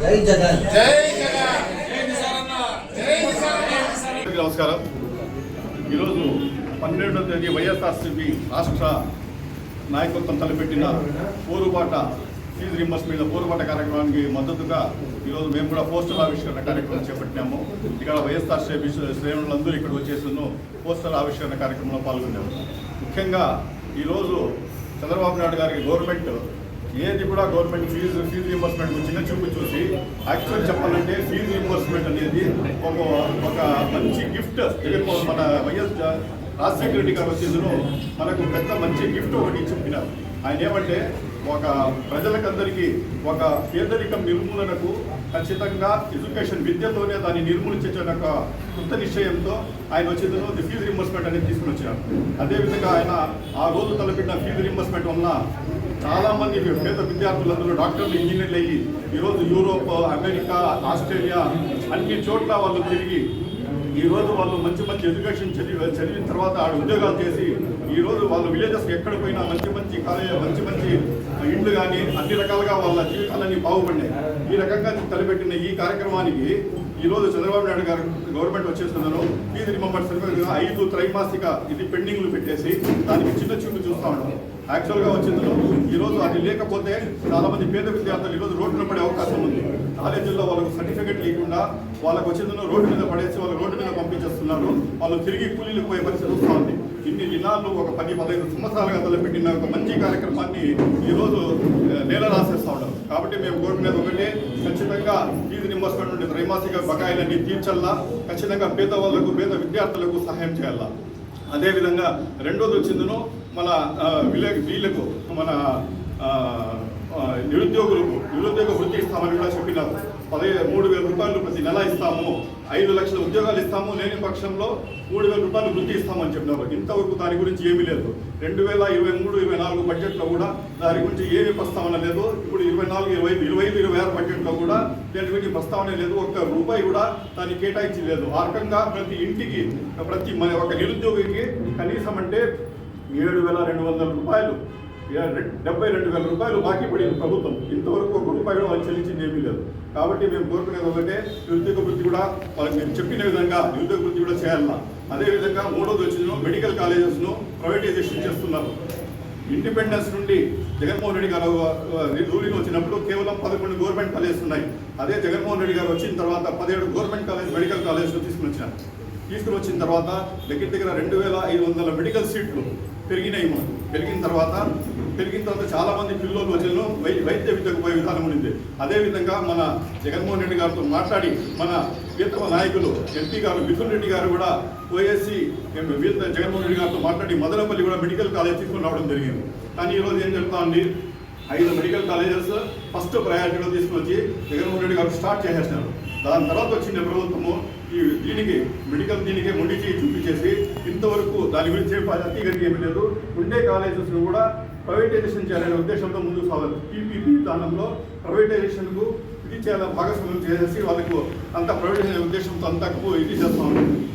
జై జగన్ అందరికీ నమస్కారం. ఈరోజు పన్నెండవ తేదీ వైఎస్ఆర్సీపీ రాష్ట్ర నాయకత్వం తలపెట్టిన పోరుబాట ఫీజు రింబర్స్మెంట్ పోరుబాట కార్యక్రమానికి మద్దతుగా ఈరోజు మేము కూడా పోస్టల్ ఆవిష్కరణ కార్యక్రమం చేపట్టినాము ఇక్కడ వైఎస్ఆర్ శ్రేణులందరూ ఇక్కడ వచ్చేసిన పోస్టల్ ఆవిష్కరణ కార్యక్రమంలో పాల్గొన్నాము. ముఖ్యంగా ఈరోజు చంద్రబాబు నాయుడు గారికి గవర్నమెంట్ ఏది కూడా గవర్నమెంట్ ఫీజు ఫీజు రింబర్స్మెంట్ చిన్న చూపు చూసి యాక్చువల్ చెప్పాలంటే ఫీజు రింబర్స్మెంట్ అనేది ఒక ఒక మంచి గిఫ్ట్ మన వైఎస్ రాజశేఖర రెడ్డి గారు వచ్చేందులో మనకు పెద్ద మంచి గిఫ్ట్ ఒకటి చెప్పినారు. ఆయన ఏమంటే ఒక ప్రజలకందరికీ ఒక పేదరికం నిర్మూలనకు ఖచ్చితంగా ఎడ్యుకేషన్ విద్యతోనే దాన్ని నిర్మూలించే ఒక కొత్త నిశ్చయంతో ఆయన వచ్చేందులో ఫీజు రింబర్స్మెంట్ అనేది తీసుకుని వచ్చారు అదేవిధంగా ఆయన ఆ రోజు తలపెట్టిన ఫీజు రింబర్స్మెంట్ వలన చాలామంది పేద విద్యార్థులందరూ డాక్టర్లు ఇంజనీర్లు అయ్యి ఈరోజు యూరోప్ అమెరికా ఆస్ట్రేలియా అన్ని చోట్ల వాళ్ళు తిరిగి ఈ రోజు వాళ్ళు మంచి మంచి ఎడ్యుకేషన్ చదివి చదివిన తర్వాత ఆడ ఉద్యోగాలు చేసి ఈ రోజు వాళ్ళు విలేజెస్ ఎక్కడ పోయినా మంచి మంచి కాలేజ్ మంచి మంచి ఇండ్లు కానీ అన్ని రకాలుగా వాళ్ళ జీవితాలన్నీ బాగుపడినాయి. ఈ రకంగా తలపెట్టిన ఈ కార్యక్రమానికి ఈ రోజు చంద్రబాబు నాయుడు గారు గవర్నమెంట్ వచ్చేస్తున్నారు. ఫీజు రిమంబర్స్ ఐదు త్రైమాసిక ఇది పెండింగ్లు పెట్టేసి దానికి చిన్న చూపు చూస్తా ఉన్నాం. యాక్చువల్గా వచ్చిందో ఈరోజు అది లేకపోతే చాలా మంది పేద విద్యార్థులు ఈరోజు రోజు రోడ్డున పడే అవకాశం ఉంది. కాలేజీల్లో వాళ్ళకు సర్టిఫికేట్ లేకుండా వాళ్ళకు వచ్చిందో రోడ్డు మీద పడేసి వాళ్ళు రోడ్డు మీద పంపించేస్తున్నారు. వాళ్ళు తిరిగి కూలీలకు పోయే పరిస్థితి వస్తూ ఉంది. ఇన్ని దినాలు ఒక పది పదహైదు సంవత్సరాలుగా తలపెట్టిన ఒక మంచి కార్యక్రమాన్ని ఈరోజు నేల రాసేస్తా ఉన్నాం కాబట్టి మేము కోరుకునేది ఒకటే ఖచ్చితంగా ఫీజు రింబర్స్మెంట్ నుండి త్రైమాసిక బకాయిలన్నీ తీర్చల్లా ఖచ్చితంగా పేదవాళ్ళకు పేద విద్యార్థులకు సహాయం చేయాలా అదేవిధంగా రెండోది వచ్చిందను మన వీళ్ళ- వీళ్ళకు మన నిరుద్యోగులకు నిరుద్యోగ వృత్తి ఇస్తామని కూడా చెప్పినారు. పదే మూడు వేల రూపాయలు ప్రతి నెల ఇస్తాము. ఐదు లక్షల ఉద్యోగాలు ఇస్తాము. లేని పక్షంలో మూడు వేల రూపాయలు వృత్తి ఇస్తామని చెప్పినారు. ఇంతవరకు దాని గురించి ఏమీ లేదు. రెండు వేల ఇరవై మూడు ఇరవై నాలుగు బడ్జెట్లో కూడా దాని గురించి ఏమీ ప్రస్తావన లేదు. ఇప్పుడు ఇరవై నాలుగు ఇరవై ఇరవై ఐదు ఇరవై ఆరు బడ్జెట్లో కూడా దాని గురించి ప్రస్తావన లేదు. ఒక్క రూపాయి కూడా దాన్ని కేటాయించి లేదు ఆ రకంగా ప్రతి ఇంటికి ప్రతి మన ఒక నిరుద్యోగికి కనీసం అంటే ఏడు వేల రెండు వందల రూపాయలు. డెబ్బై రెండు వేల రూపాయలు బాకీ పడింది ప్రభుత్వం. ఇంతవరకు ఒక రూపాయి వాళ్ళు చెల్లించింది ఏమీ లేదు. కాబట్టి మేము కోరుకునేది ఒకటే నిరుద్యోగ వృత్తి కూడా వాళ్ళకి మేము చెప్పిన విధంగా నిరుద్యోగ వృత్తి కూడా చేయాలన్నా అదేవిధంగా మూడోది వచ్చిన మెడికల్ కాలేజెస్ను ప్రైవేటైజేషన్ చేస్తున్నారు. ఇండిపెండెన్స్ నుండి జగన్మోహన్ రెడ్డి గారు రూలింగ్ వచ్చినప్పుడు కేవలం పదకొండు గవర్నమెంట్ కాలేజెస్ ఉన్నాయి. అదే జగన్మోహన్ రెడ్డి గారు వచ్చిన తర్వాత పదిహేడు గవర్నమెంట్ కాలేజ్ మెడికల్ కాలేజ్లో తీసుకుని వచ్చారు తీసుకుని వచ్చిన తర్వాత దగ్గర దగ్గర రెండు వేల ఐదు వందల మెడికల్ సీట్లు పెరిగినాయి మనకు పెరిగిన తర్వాత పెరిగిన తర్వాత చాలా మంది పిల్లలు వచ్చిన వై వైద్య విద్యకు పోయే విధానం ఉండింది. అదేవిధంగా మన జగన్మోహన్ రెడ్డి గారితో మాట్లాడి మన ప్రీతమ నాయకులు ఎంపీ గారు మిథున్ రెడ్డి గారు కూడా ఓఎస్సీ జగన్మోహన్ రెడ్డి గారితో మాట్లాడి మదనపల్లి కూడా మెడికల్ కాలేజ్ తీసుకుని రావడం జరిగింది. కానీ ఈరోజు ఏం జరుగుతా ఉంది ఐదు మెడికల్ కాలేజెస్ ఫస్ట్ ప్రయారిటీలో తీసుకుని వచ్చి జగన్మోహన్ రెడ్డి గారు స్టార్ట్ చేసేసినారు. దాని తర్వాత వచ్చిన ప్రభుత్వము. ఈ దీనికి మెడికల్ దీనికి మొండి చేయి చూపించేసి ఇంతవరకు దాని గురించి ఏం అతిగతి ఏమీ లేదు. ఉండే కాలేజెస్ను కూడా ప్రైవేటైజేషన్ చేయాలనే ఉద్దేశంతో ముందుకు సాగాలి. పీపీపీ విధానంలో ప్రైవేటైజేషన్కు ఇది చేయాలి భాగస్వామ్యం చేసేసి వాళ్ళకు అంత ప్రైవేటైజేషన్ ఉద్దేశంతో అంతా ఇది చేస్తా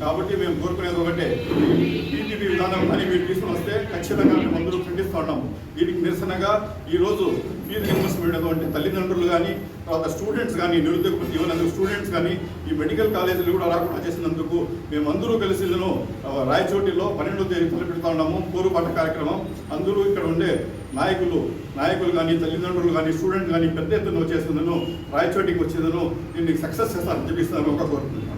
కాబట్టి మేము కోరుకునేది ఒకటే. పీపీపీ విధానం అని మీరు తీసుకుని వస్తే ఖచ్చితంగా మందులు ఉన్నాము దీనికి నిరసనగా ఈరోజు ఫీజు రింబర్స్మెంట్ అంటే తల్లిదండ్రులు కానీ తర్వాత స్టూడెంట్స్ కానీ నిరుద్యోగ వృత్తి ఇవ్వనందుకు స్టూడెంట్స్ కానీ ఈ మెడికల్ కాలేజీలు కూడా రాకుండా చేసినందుకు మేము అందరూ కలిసి రాయచోటిలో పన్నెండో తేదీ తలపెడుతూ ఉన్నాము కోరుపాట కార్యక్రమం. అందరూ ఇక్కడ ఉండే నాయకులు నాయకులు కానీ తల్లిదండ్రులు కానీ స్టూడెంట్ కానీ పెద్ద ఎత్తున వచ్చేసిందను రాయచోటికి వచ్చేదను దీన్ని సక్సెస్ చేస్తారని చెప్పిస్తాను ఒక కోరుతున్నాను